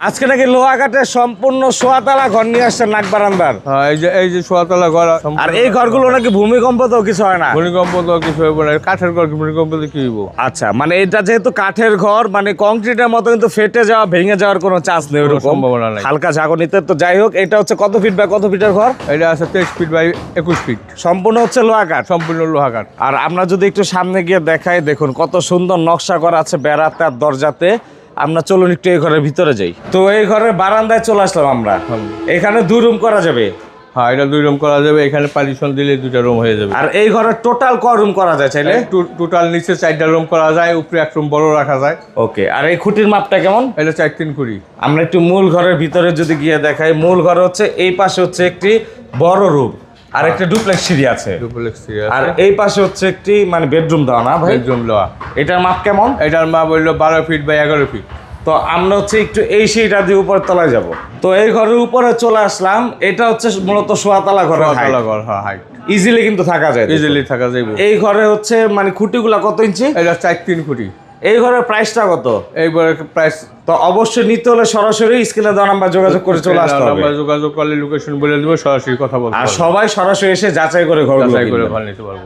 আজকে নাকি লোহাঘাটের সম্পূর্ণ সোয়াতলা ঘর নিয়ে আসছেন নাক বারান্দার। হ্যাঁ এই যে এই যে সোয়াতলা ঘর আর এই ঘরগুলো নাকি ভূমিকম্প তো কিছু হয় না? ভূমিকম্প তো কিছু হইব না। কাঠের ঘর ভূমিকম্প তো কি হইব? আচ্ছা মানে এটা যেহেতু কাঠের ঘর মানে কংক্রিটের মতো কিন্তু ফেটে যাওয়া ভেঙে যাওয়ার কোনো চান্স নেই ওরকম। সম্ভাবনা নাই। হালকা ঝাঁকুনিতে তো যাই হোক এটা হচ্ছে কত ফিট বাই কত ফিটের ঘর? এটা আছে তেইশ ফিট বাই একুশ ফিট। সম্পূর্ণ হচ্ছে লোহা কাঠ সম্পূর্ণ লোহা কাঠ আর আমরা যদি একটু সামনে গিয়ে দেখাই দেখুন কত সুন্দর নকশা করা আছে বেড়াতে আর দরজাতে। আমরা চলুন একটু এই ঘরের ভিতরে যাই। তো এই ঘরের বারান্দায় চলে আসলাম আমরা। এখানে দুই রুম করা যাবে। হ্যাঁ এটা দুই রুম করা যাবে। এখানে পার্টিশন দিলে দুইটা রুম হয়ে যাবে। আর এই ঘরের টোটাল ক রুম করা যায় চাইলে? টোটাল নিচে চারটা রুম করা যায় উপরে এক রুম বড় রাখা যায়। ওকে আর এই খুঁটির মাপটা কেমন? এটা চার তিন কুড়ি। আমরা একটু মূল ঘরের ভিতরে যদি গিয়ে দেখাই মূল ঘর হচ্ছে এই পাশে হচ্ছে একটি বড় রুম। আর একটা ডুপ্লেক্স সিঁড়ি আছে। ডুপ্লেক্স সিঁড়ি আর এই পাশে হচ্ছে একটি মানে বেডরুম দেওয়া না ভাই? বেডরুম লোহা এটার মাপ কেমন? এটার মা বলল বারো ফিট বাই এগারো ফিট তো আমরা হচ্ছে একটু এই সিঁড়িটা দিয়ে উপর তলায় যাব। তো এই ঘরের উপরে চলে আসলাম। এটা হচ্ছে মূলত সোয়াতলা ঘরের সোয়াতলা ঘর হ্যাঁ হাইট ইজিলি কিন্তু থাকা যায় ইজিলি থাকা যাইব। এই ঘরে হচ্ছে মানে খুঁটিগুলা কত ইঞ্চি? এটা চার তিন কোটি এই ঘরের প্রাইসটা কত? এই ঘরের প্রাইস তো অবশ্যই নিতে হলে সরাসরি স্ক্রিনে দেওয়া নাম্বার যোগাযোগ করে চলে আসতে হবে। নাম্বার যোগাযোগ করলে লোকেশন বলে দেবো সরাসরি কথা বলতে আর সবাই সরাসরি এসে যাচাই করে ঘর যাচাই করে ঘর নিতে পারব।